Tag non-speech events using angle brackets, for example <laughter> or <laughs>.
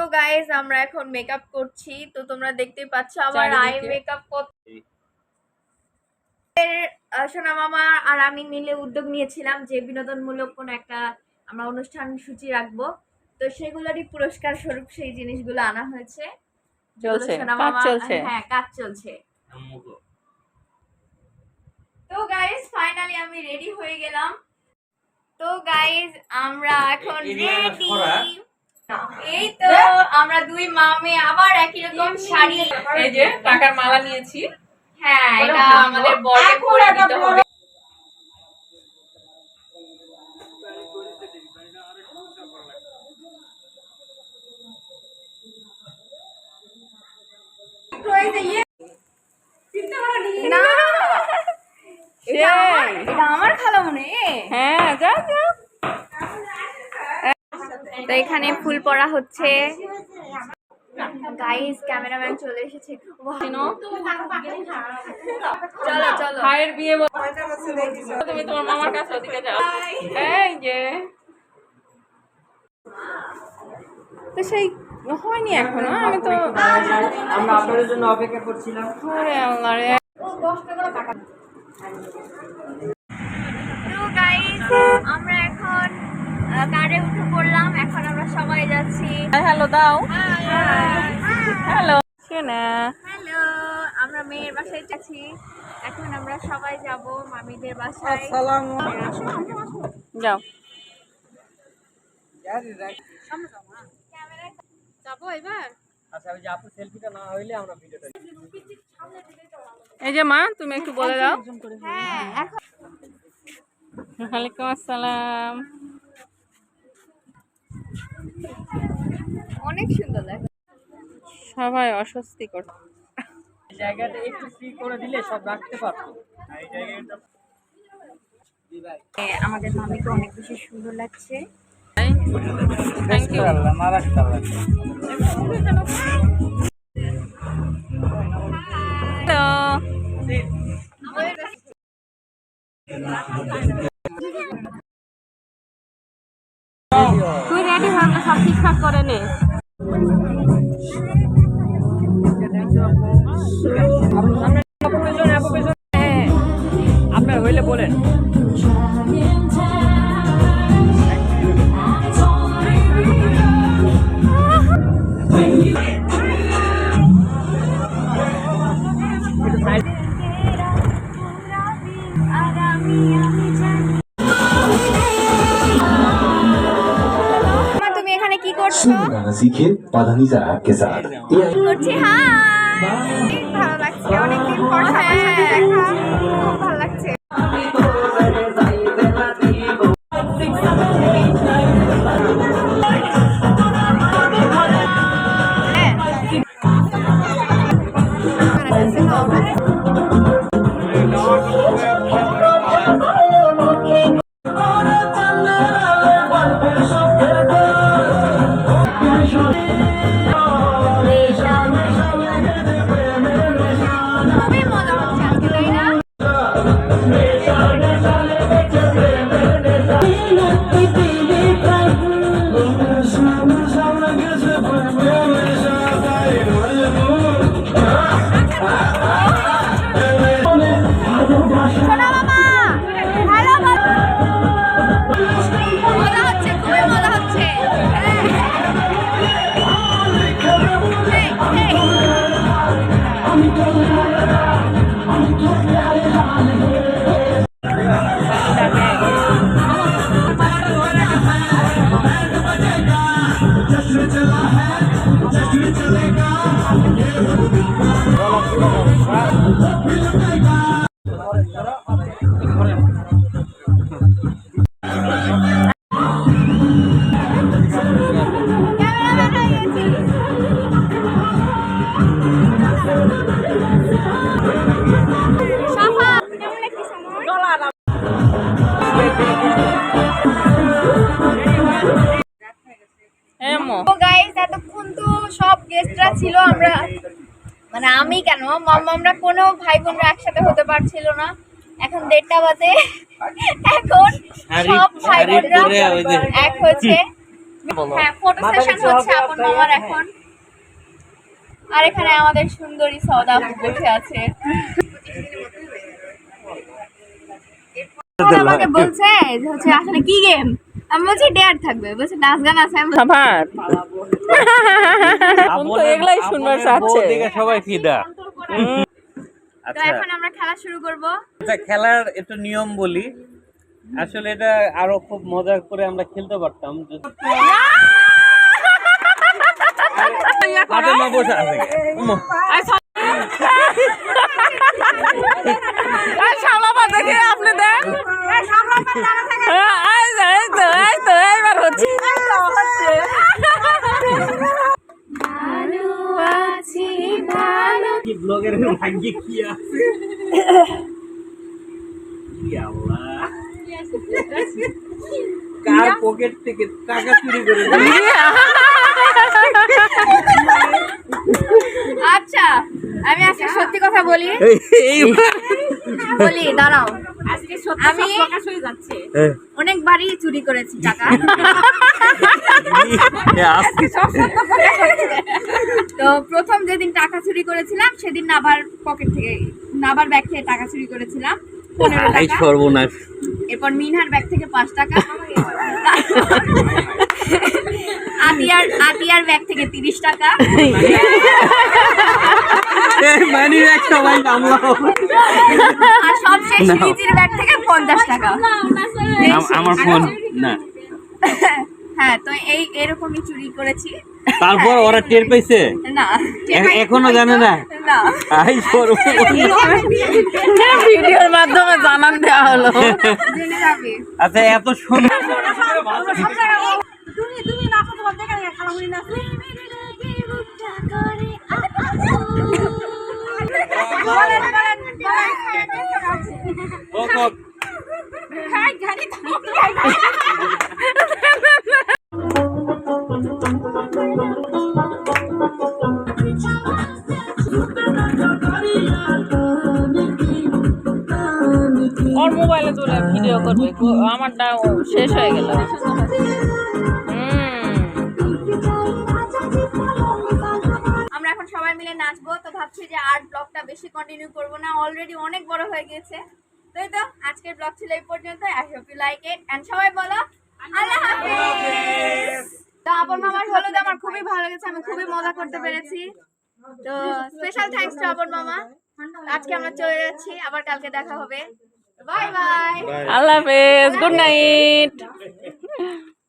তো গাইস আমরা এখন মেকআপ করছি। তো তোমরা দেখতেই পাচ্ছ আমার আই মেকআপ সোনা মামা আর আমি মিলে উদ্যোগ নিয়েছিলাম যে বিনোদনমূলক কোনো একটা আমরা অনুষ্ঠান সূচি রাখব। তো সেগুলোরই পুরস্কার স্বরূপ সেই জিনিসগুলো আনা হয়েছে। চলছে। কাজ চলছে। হ্যাঁ কাজ চলছে। তো গাইস ফাইনালি আমি রেডি হয়ে গেলাম। তো গাইস আমরা এখন রেডি এই তো। আমরা দুই মামে আবার একই রকম শাড়ি এই যে টাকার মালা নিয়েছি। হ্যাঁ এটা আমাদের বড় করে দিতে হবে। আমার খালা মনে হ্যাঁ যা যা। তো এখানে ফুল পড়া হচ্ছে। গাইস ক্যামেরাম্যান চলে এসেছে। চলো চলো। ভাইয়ের বিয়ে তুমি তোমার মামার কাছে ওদিকে যাও। এই যে। তো সেই হয়নি এখনও আমি তো আমরা আপনাদের জন্য অপেক্ষা করছিলাম। ওরে আল্লাহ রে। তো গাইস আমরা কারে উঠে পড়লাম এখন আমরা সবাই যাচ্ছি। হ্যালো দাও। হ্যালো হ্যালো আমরা মেয়ের বাসায় যাচ্ছি। এখন আমরা সবাই যাব মামিদের বাসায়। যাও। যাব এবার? আচ্ছা ওই যে আপু সেলফিটা না হইলে আমরা ভিডিওটা এই যে মা তুমি একটু বলে দাও। হ্যাঁ ওয়ালাইকুম আসসালাম। অনেক সুন্দর লাগে সবাই অস্বস্তি কর এই জায়গাটা একটু ফ্রি করে দিলে সব রাখতে পারতো আমাদের মামিকে অনেক বেশি সুন্দর লাগছে থ্যাংক ইউ হয়ে সব ঠিকঠাক করে নে। আপনার হইলে বলেন। মা सीखे पाधानी जरा के साथ Oh. সব গেস্টরা ছিল আমরা মানে আমি কেন? মাম আমরা কোনো ভাই বোনরা একসাথে হতে পারছিল না। এখন দেড়টা বাজে। এখন সব ভাই বোনরা এক হ্যাঁ ফটো সেশন হচ্ছে আপন মামার এখন। আর এখানে আমাদের সুন্দরী সদা বসে আছে। আমাকে বলছে যে হচ্ছে আসলে কি গেম আমি বলছি ডেয়ার থাকবে। বলছে নাচ গান আছে আমি <laughs> খাবার তো এগুলাই শুনবার চাচ্ছে। সবাই ফিদা। তো আচ্ছা। এখন আমরা খেলা শুরু করব। আচ্ছা খেলার একটু নিয়ম বলি। আসলে এটা আরও খুব মজা করে আমরা খেলতে পারতাম। যদি- বসে আছে। উম্মা। সামলাবা দেখে আপনি দেন হ্যাঁ, এই তো, এই তো, এই তো, এইবার হচ্ছে। ভালো আছি ভালো কি ব্লগের ভাগ্যে কি আছে? আল্লাহ। কার পকেট থেকে টাকা চুরি করে আচ্ছা আমি আজকে সত্যি কথা বলি। বলি দাঁড়াও। আজকে আমি অনেকবারই চুরি করেছি টাকা। আজকে তো প্রথম যেদিন টাকা চুরি করেছিলাম সেদিন নাবার পকেট থেকে নাবার ব্যাগ থেকে টাকা চুরি করেছিলাম পনেরো টাকা। সর্বনাশ। এরপর মিনহার ব্যাগ থেকে পাঁচ টাকা। আতিয়ার আতিয়ার ব্যাগ থেকে তিরিশ টাকা। মানি সবাই আর সবশেষ। ব্যাগ থেকে পঞ্চাশ টাকা। আমার ফোন না। হ্যাঁ তো এই এরকমই চুরি করেছি। তারপর ওরা টের পাইছে? এখনও জানে না? না। আই ভিডিওর মাধ্যমে জানান দেওয়া হলো। আচ্ছা এত সুন্দর ওর মোবাইলে তুলে ভিডিও করবে আমারটা শেষ হয়ে গেল। আমরা এখন সবাই মিলে নাচবো, তো ভাবছি যে আর্ট ব্লগটা বেশি কন্টিনিউ না অলরেডি অনেক বড় হয়ে গেছে ব্লগ পর্যন্ত লাইক সবাই বলো মামার আমার খুবই ভালো লেগেছে, আমি খুবই মজা করতে পেরেছি। তো স্পেশাল থ্যাঙ্কস আপন মামা। আজকে আমরা চলে যাচ্ছি, আবার কালকে দেখা হবে। বাই বাই আল্লাহ হাফেজ গুড নাইট <laughs>